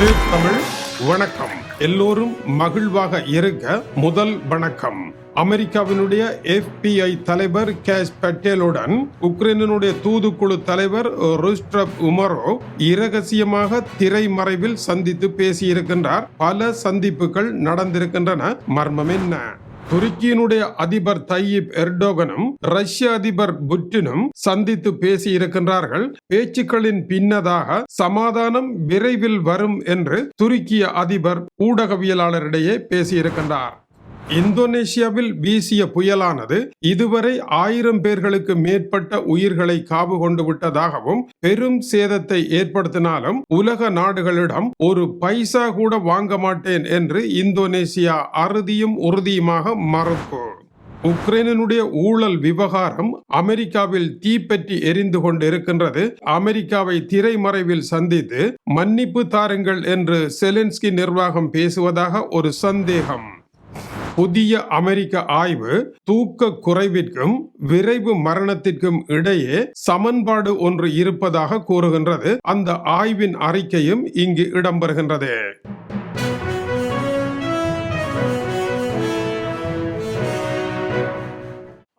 தமிழ் வணக்கம். எல்லோரும் மகிழ்வாக இருக்க முதல் வணக்கம். அமெரிக்காவினுடைய எஃபிஐ தலைவர் கேஷ் பட்டேலுடன் உக்ரைனுடைய தூதுக்குழு தலைவர் ருஸ்ட்ரப் உமரோ இரகசியமாக திரைமறைவில் சந்தித்து பேசியிருக்கின்றார். பல சந்திப்புகள் நடந்திருக்கின்றன. மர்மம் என்ன? துருக்கியினுடைய அதிபர் தையீப் எர்டோகனும் ரஷ்ய அதிபர் புட்டினும் சந்தித்து பேசியிருக்கின்றார்கள். பேச்சுக்களின் பின்னதாக சமாதானம் விரைவில் வரும் என்று துருக்கிய அதிபர் ஊடகவியலாளரிடையே பேசியிருக்கின்றார். இந்தோனேஷியாவில் வீசிய புயலானது இதுவரை ஆயிரம் பேர்களுக்கு மேற்பட்ட உயிர்களை காவு கொண்டு விட்டதாகவும் பெரும் சேதத்தை ஏற்படுத்தினாலும் உலக நாடுகளிடம் ஒரு பைசா கூட வாங்க மாட்டேன் என்று இந்தோனேசியா அறுதியும் உறுதியுமாக மறுப்பு. உக்ரைனுடைய ஊழல் விவகாரம் அமெரிக்காவில் தீப்பற்றி எரிந்து கொண்டிருக்கின்றது. அமெரிக்காவை திரைமறைவில் சந்தித்து மன்னிப்பு தாருங்கள் என்று செலென்ஸ்கி நிர்வாகம் பேசுவதாக ஒரு சந்தேகம். புதிய அமெரிக்க ஆய்வு தூக்க குறைவிற்கும் விரைவு மரணத்திற்கும் இடையே சமன்பாடு ஒன்று இருப்பதாக கூறுகின்றது. அந்த ஆய்வின் அறிக்கையும் இங்கு இடம்பெறுகின்றது.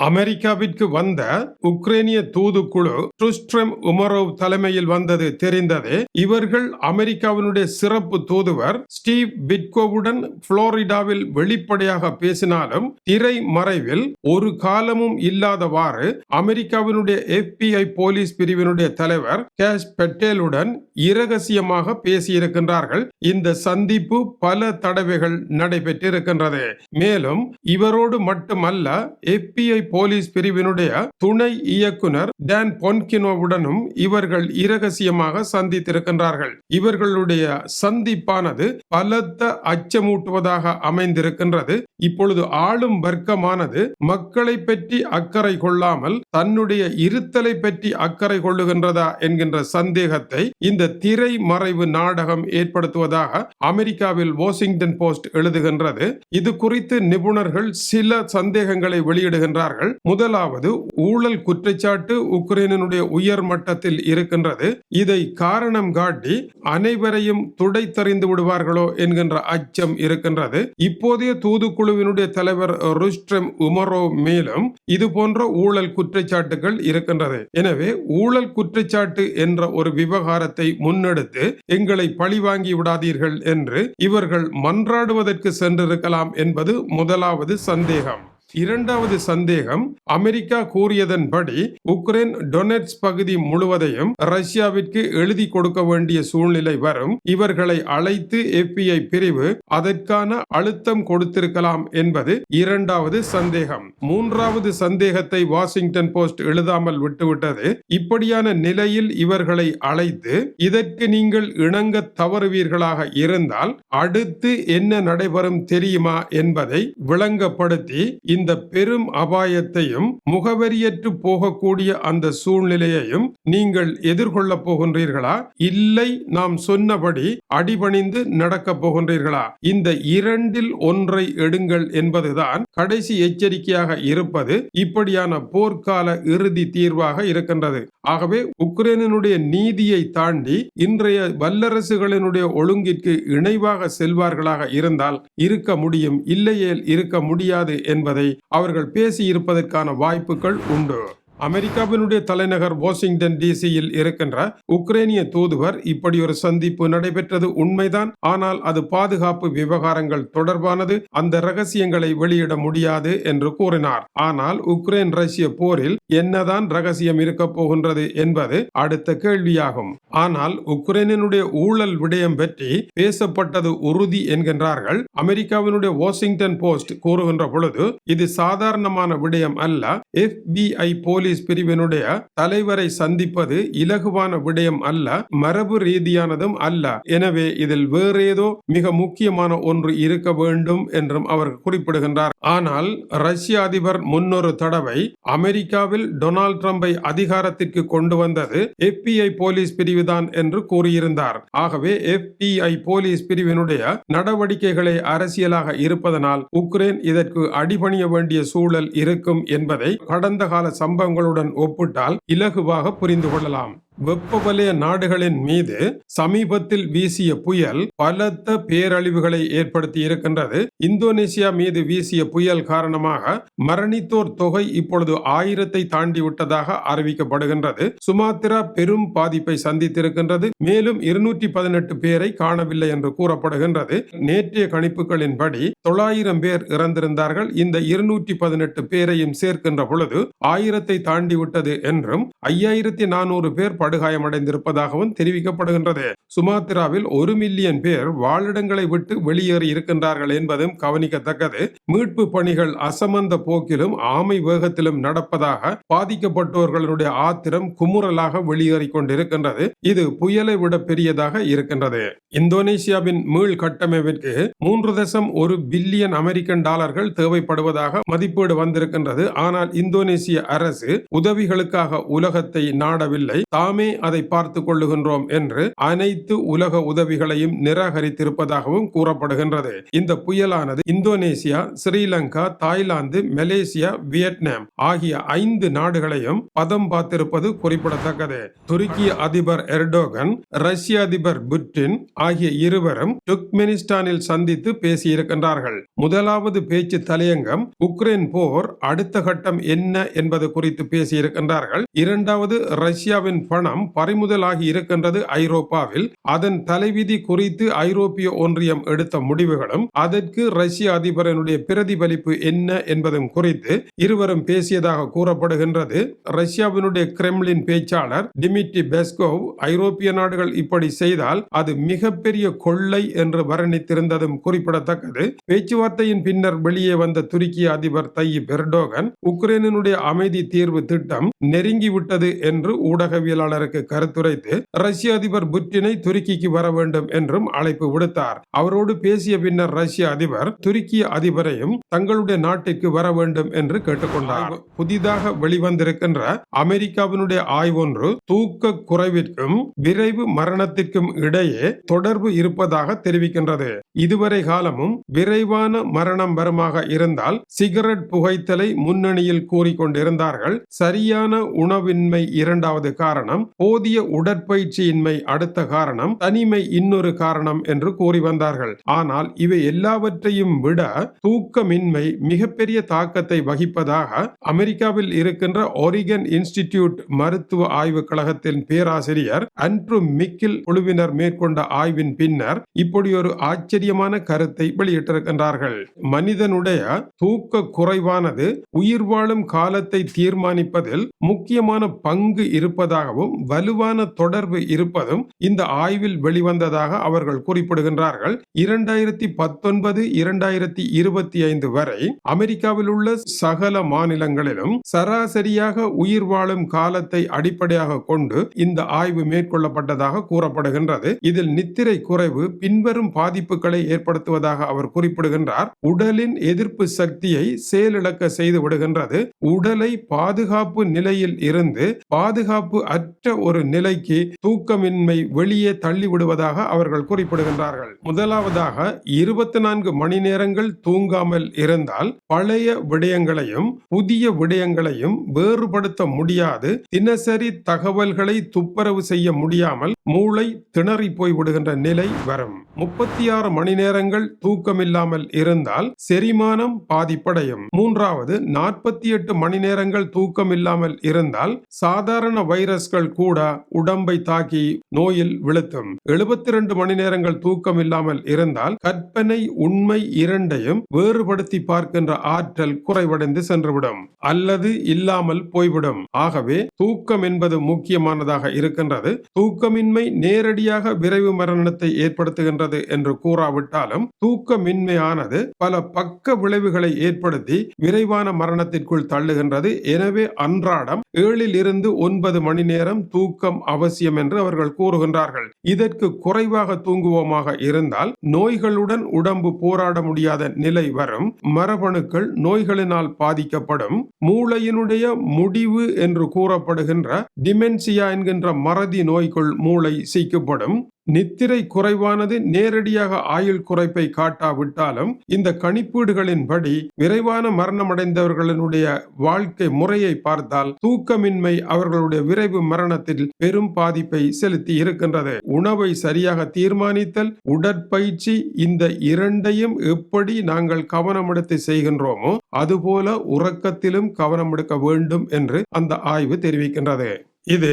அமெரிக்காவிற்கு வந்த உக்ரைனிய தூதுக்குழு ட்ருஸ்ட்ரம் உமரோவ் தலைமையில் வந்தது தெரிந்தது. இவர்கள் அமெரிக்காவினுடைய சிறப்பு தூதுவர் ஸ்டீவ் பிட்கோவுடன் புளோரிடாவில் வெளிப்படையாக பேசினாலும் திரை மறைவில் ஒரு காலமும் இல்லாதவாறு அமெரிக்காவினுடைய எஃபிஐ போலீஸ் பிரிவினுடைய தலைவர் கேஷ் பெட்டேலுடன் இரகசியமாக பேசியிருக்கின்றார்கள். இந்த சந்திப்பு பல தடவைகள் நடைபெற்றிருக்கின்றது. மேலும் இவரோடு மட்டுமல்ல எஃபிஐ போலீஸ் பிரிவினுடைய துணை இயக்குனர் டேன் பொன்கினோவுடனும் இவர்கள் இரகசியமாக சந்தித்திருக்கின்றார்கள். இவர்களுடைய சந்திப்பானது பலத்த அச்சமூட்டுவதாக அமைந்திருக்கின்றது. இப்பொழுது ஆளும் வர்க்கமானது மக்களை பற்றி அக்கறை கொள்ளாமல் தன்னுடைய இருத்தலை பற்றி அக்கறை கொள்ளுகின்றதா என்கின்ற சந்தேகத்தை இந்த திரை மறைவு நாடகம் ஏற்படுத்துவதாக அமெரிக்காவில் வாஷிங்டன் போஸ்ட் எழுதுகின்றது. இது குறித்து நிபுணர்கள் சில சந்தேகங்களை வெளியிடுகின்றார்கள். முதலாவது ஊழல் குற்றச்சாட்டு உக்ரைனுடைய உயர் மட்டத்தில் இருக்கின்றது. இதை காரணம் காட்டி அனைவரையும் துடைத்தறிந்து விடுவார்களோ என்கின்ற அச்சம் இருக்கின்றது. இப்போதைய தூதுக்குழுவினுடைய தலைவர் ருஸ்ட்ரம் உமரோ மேலும் இது போன்ற ஊழல் குற்றச்சாட்டுகள் இருக்கின்றது. எனவே ஊழல் குற்றச்சாட்டு என்ற ஒரு விவகாரத்தை முன்னெடுத்து எங்களை பழிவாங்கி விடாதீர்கள் என்று இவர்கள் மன்றாடுவதற்கு சென்றிருக்கலாம் என்பது முதலாவது சந்தேகம். இரண்டாவது சந்தேகம் அமெரிக்கா கூறியதன்படி உக்ரைன் டொனெட்ஸ் பகுதி முழுவதையும் ரஷ்யாவிற்கு எழுதி கொடுக்க வேண்டிய சூழ்நிலை வரும். இவர்களை அழைத்து எஃபிஐ பிரிவு அதற்கான அழுத்தம் கொடுத்திருக்கலாம் என்பது இரண்டாவது சந்தேகம். மூன்றாவது சந்தேகத்தை வாஷிங்டன் போஸ்ட் எழுதாமல் விட்டுவிட்டது. இப்படியான நிலையில் இவர்களை அழைத்து இதற்கு நீங்கள் இணங்க தவறுவீர்களாக இருந்தால் அடுத்து என்ன நடைபெறும் தெரியுமா? என்பதை விளங்கப்படுத்தி இந்த பெரும் அபாயத்தையும் முகவரியற்று போகக்கூடிய அந்த சூழ்நிலையையும் நீங்கள் எதிர்கொள்ளப் போகின்றீர்களா? இல்லை நாம் சொன்னபடி அடிபணிந்து நடக்கப் போகின்றீர்களா? இந்த இரண்டில் ஒன்றை எடுங்கள் என்பதுதான் கடைசி எச்சரிக்கையாக இருப்பது இப்படியான போர்க்கால இறுதி தீர்வாக இருக்கின்றது. ஆகவே உக்ரைனுடைய நீதியை தாண்டி இன்றைய வல்லரசுகளினுடைய ஒழுங்கிற்கு இணைவாக செல்வார்களாக இருந்தால் இருக்க முடியும் இல்லையேல் இருக்க முடியாது என்பதை அவர்கள் பேசி இருப்பதற்கான வாய்ப்புகள் உண்டு. அமெரிக்காவினுடைய தலைநகர் வாஷிங்டன் டிசியில் இருக்கின்ற உக்ரைனிய தூதுவர் இப்படி ஒரு சந்திப்பு நடைபெற்றது உண்மைதான். ஆனால் அது பாதுகாப்பு விவகாரங்கள் தொடர்பானது. அந்த ரகசியங்களை வெளியிட முடியாது என்று கூறினார். ஆனால் உக்ரைன் ரஷ்ய போரில் என்னதான் ரகசியம் இருக்க போகின்றது என்பது அடுத்த கேள்வியாகும். ஆனால் உக்ரைனினுடைய ஊழல் விடயம் பற்றி பேசப்பட்டது உறுதி என்கின்றார்கள். அமெரிக்காவினுடைய வாஷிங்டன் போஸ்ட் கூறுகின்ற பொழுது இது சாதாரணமான விடயம் அல்ல. எஃபிஐ போலீஸ் போலீஸ் பிரிவினுடைய தலைவரை சந்திப்பது இலகுவான விடயம் அல்ல மரபு ரீதியானதும் அல்ல. எனவே இதில் வேறேதோ மிக முக்கியமான ஒன்று இருக்க வேண்டும் என்றும் அவர் குறிப்பிடுகின்றார். ஆனால் ரஷ்ய அதிபர் முன்னொரு தடவை அமெரிக்காவில் டொனால்ட் ட்ரம்பை அதிகாரத்திற்கு கொண்டு வந்தது எஃபிஐ போலீஸ் பிரிவுதான் என்று கூறியிருந்தார். ஆகவே எஃபிஐ போலீஸ் பிரிவினுடைய நடவடிக்கைகளை அரசியலாக இருப்பதனால் உக்ரைன் இதற்கு அடிபணிய வேண்டிய சூழல் இருக்கும் என்பதை கடந்த கால சம்பவங்கள் உங்களுடன் ஒப்பிட்டால் இலகுவாக புரிந்து கொள்ளலாம் வெப்பவலய நாடுகளின் மீது சமீபத்தில் வீசிய புயல் பலத்த பேரழிவுகளை ஏற்படுத்தி இருக்கின்றது. இந்தோனேசியா மீது வீசிய புயல் காரணமாக மரணித்தோர் தொகை இப்பொழுது ஆயிரத்தை தாண்டி விட்டதாக அறிவிக்கப்படுகின்றது. சுமாத்திரா பெரும் பாதிப்பை சந்தித்திருக்கின்றது. மேலும் இருநூற்றி பதினெட்டு பேரை காணவில்லை என்று கூறப்படுகின்றது. நேற்றைய கணிப்புகளின்படி தொள்ளாயிரம் பேர் இறந்திருந்தார்கள். இந்த இருநூற்றி பதினெட்டு பேரையும் சேர்க்கின்ற பொழுது ஆயிரத்தை தாண்டி விட்டது என்றும் ஐயாயிரத்தி நானூறு பேர் படுகாயமடைந்திருப்பதாகவும் தெரிவிக்கப்படுகின்றது. சுமாத்திராவில் ஒரு மில்லியன் பேர் வாழிடங்களை விட்டு வெளியேறி இருக்கின்றார்கள் என்பதும் கவனிக்கத்தக்கது. மீட்பு பணிகள் அசமந்த போக்கிலும் ஆமை வேகத்திலும் நடப்பதாக பாதிக்கப்பட்டவர்களுடைய ஆத்திரம் குமுறலாக வெளியேறி கொண்டிருக்கின்றது. இது புயலை விட பெரியதாக இருக்கின்றது. இந்தோனேசியாவின் மீள் கட்டமைப்பிற்கு மூன்று தசம் ஒரு பில்லியன் அமெரிக்கன் டாலர்கள் தேவைப்படுவதாக மதிப்பீடு வந்திருக்கின்றது. ஆனால் இந்தோனேசிய அரசு உதவிகளுக்காக உலகத்தை நாடவில்லை. தாம் நாமே அதை பார்த்து கொள்ளுகின்றோம் என்று அனைத்து உலக உதவிகளையும் நிராகரித்திருப்பதாகவும் கூறப்படுகின்றது. இந்த புயலானது Indonesia Sri Lanka Thailand Malaysia Vietnam ஆகிய ஐந்து நாடுகளையும் பதம் பார்த்திருப்பது குறிப்பிடத்தக்கது. துருக்கிய அதிபர் எர்டோகன் ரஷ்ய அதிபர் புட்டின் ஆகிய இருவரும் துர்க்மெனிஸ்டானில் சந்தித்து பேசியிருக்கின்றார்கள். முதலாவது பேச்சு தலையங்கம் உக்ரைன் போர் அடுத்த கட்டம் என்ன என்பது குறித்து பேசியிருக்கின்றார்கள். இரண்டாவது ரஷ்யாவின் பணம் பறிமுதலாகி இருக்கின்றது ஐரோப்பாவில். அதன் தலைவிதி குறித்து ஐரோப்பிய ஒன்றியம் எடுத்த முடிவுகளும் அதற்கு ரஷ்ய அதிபரனுடைய பிரதிபலிப்பு என்ன என்பதும் குறித்து இருவரும் பேசியதாக கூறப்படுகின்றது. ரஷ்யாவினுடைய கிரெம்லின் பேச்சாளர் டிமிட்ரி பெஸ்கோவ் ஐரோப்பிய நாடுகள் இப்படி செய்தால் அது மிகப்பெரிய கொள்ளை என்று வர்ணித்திருந்ததும் குறிப்பிடத்தக்கது. பேச்சுவார்த்தையின் பின்னர் வெளியே வந்த துருக்கிய அதிபர் தையிப் எர்டோகன் உக்ரைனுடைய அமைதி தீர்வு திட்டம் நெருங்கிவிட்டது என்று ஊடகவியலாளர் ஊடகவியலாளருக்கு கருத்துரைத்து ரஷ்ய அதிபர் புட்டினை துருக்கிக்கு வர வேண்டும் என்றும் அழைப்பு விடுத்தார். அவரோடு பேசிய பின்னர் ரஷ்ய அதிபர் துருக்கிய அதிபரையும் தங்களுடைய நாட்டிற்கு வர வேண்டும் என்று கேட்டுக்கொண்டார். புதிதாக வெளிவந்திருக்கின்ற அமெரிக்காவினுடைய ஆய்வொன்று தூக்க குறைவிற்கும் விரைவு மரணத்திற்கும் இடையே தொடர்பு இருப்பதாக தெரிவிக்கின்றது. இதுவரை காலமும் விரைவான மரணம் வருமாக இருந்தால் சிகரெட் புகைத்தலை முன்னணியில் கூறிக்கொண்டிருந்தார்கள். சரியான உணவின்மை இரண்டாவது காரணம் போதிய உடற்பயிற்சியின்மை அடுத்த காரணம் தனிமை இன்னொரு காரணம் என்று கூறி வந்தார்கள். ஆனால் இவை எல்லாவற்றையும் விட தூக்கமின்மை மிகப்பெரிய தாக்கத்தை வகிப்பதாக அமெரிக்காவில் இருக்கின்ற ஒரிகன் இன்ஸ்டிடியூட் மருத்துவ ஆய்வு கழகத்தின் பேராசிரியர் அன்ட்ரு மிக்கில் குழுவினர் மேற்கொண்ட ஆய்வின் பின்னர் இப்படி ஒரு ஆச்சரியமான கருத்தை வெளியிட்டிருக்கின்றார்கள். மனிதனுடைய தூக்க குறைவானது உயிர் வாழும் காலத்தை தீர்மானிப்பதில் முக்கியமான பங்கு இருப்பதாகவும் வலுவான தொடர்பு இருப்பதும் இந்த ஆய்வில் வெளிவந்ததாக அவர்கள் குறிப்பிடுகின்றார்கள். இரண்டாயிரத்தி பத்தொன்பது இரண்டாயிரத்தி இருபத்தி ஐந்து வரை அமெரிக்காவில் உள்ள சகல மாநிலங்களிலும் சராசரியாக உயிர் வாழும் காலத்தை அடிப்படையாக கொண்டு இந்த ஆய்வு மேற்கொள்ளப்பட்டதாக கூறப்படுகின்றது. இதில் நித்திரை குறைவு பின்வரும் பாதிப்புகளை ஏற்படுத்துவதாக அவர் குறிப்பிடுகின்றார். உடலின் எதிர்ப்பு சக்தியை செயலிழக்க செய்து விடுகின்றது உடலை பாதுகாப்பு நிலையில் இருந்து பாதுகாப்பு அற்ற ஒரு நிலைக்கு தூக்கமின்மை வெளியே தள்ளி விடுவதாக அவர்கள் குறிப்பிடுகின்றார்கள். முதலாவதாக இருபத்தி நான்கு மணி நேரங்கள் தூங்காமல் இருந்தால் பழைய விடயங்களையும் புதிய விடயங்களையும் வேறுபடுத்த முடியாது. தினசரி தகவல்களை துப்புரவு செய்ய முடியாமல் மூளை திணறி போய் விடுகின்ற நிலை வரும். முப்பத்தி ஆறு மணி நேரங்கள் தூக்கமில்லாமல் இருந்தால் செரிமானம் பாதிப்படையும். மூன்றாவது நாற்பத்தி எட்டு மணி நேரங்கள் தூக்கம் இல்லாமல் இருந்தால் சாதாரண வைரஸ்கள் கூட உடம்பை தாக்கி நோயில் விழுத்தும். எழுபத்தி இரண்டு மணி நேரங்கள் தூக்கம் இல்லாமல் இருந்தால் கற்பனை உண்மை இரண்டையும் வேறுபடுத்தி பார்க்கின்ற ஆற்றல் குறைவடைந்து சென்றுவிடும். அல்லது இல்லாமல் போய்விடும். ஆகவே தூக்கம் என்பது முக்கியமானதாக இருக்கின்றது. தூக்கமின்மை நேரடியாக விரைவு மரணத்தை ஏற்படுத்துகின்றது என்று கூறாவிட்டாலும் தூக்கமின்மையானது பல பக்க விளைவுகளை ஏற்படுத்தி விரைவான மரணத்திற்குள் தள்ளுகின்றது. எனவே அன்றாடம் ஏழில் இருந்து ஒன்பது மணி நேரம் தூக்கம் அவசியம் என்று அவர்கள் கூறுகின்றார்கள். இதற்கு குறைவாக தூங்குவோமாக இருந்தால் நோய்களுடன் உடம்பு போராட முடியாத நிலை வரும். மரபணுக்கள் நோய்களினால் பாதிக்கப்படும். மூளையினுடைய முடிவு என்று கூறப்படுகின்ற டிமென்சியா என்கின்ற மறதி நோய்க்குள் மூளை சீக்கப்படும். நித்திரை குறைவானது நேரடியாக ஆயுள் குறைப்பை காட்டாவிட்டாலும் இந்த கணிப்பீடுகளின்படி விரைவான மரணமடைந்தவர்களுடைய வாழ்க்கை முறையை பார்த்தால் தூக்கமின்மை அவர்களுடைய விரைவு மரணத்தில் பெரும் பாதிப்பை செலுத்தி இருக்கின்றது. உணவை சரியாக தீர்மானித்தல் உடற்பயிற்சி இந்த இரண்டையும் எப்படி நாங்கள் கவனம் எடுத்து செய்கின்றோமோ அதுபோல உறக்கத்திலும் கவனம் எடுக்க வேண்டும் என்று அந்த ஆய்வு தெரிவிக்கின்றது. இது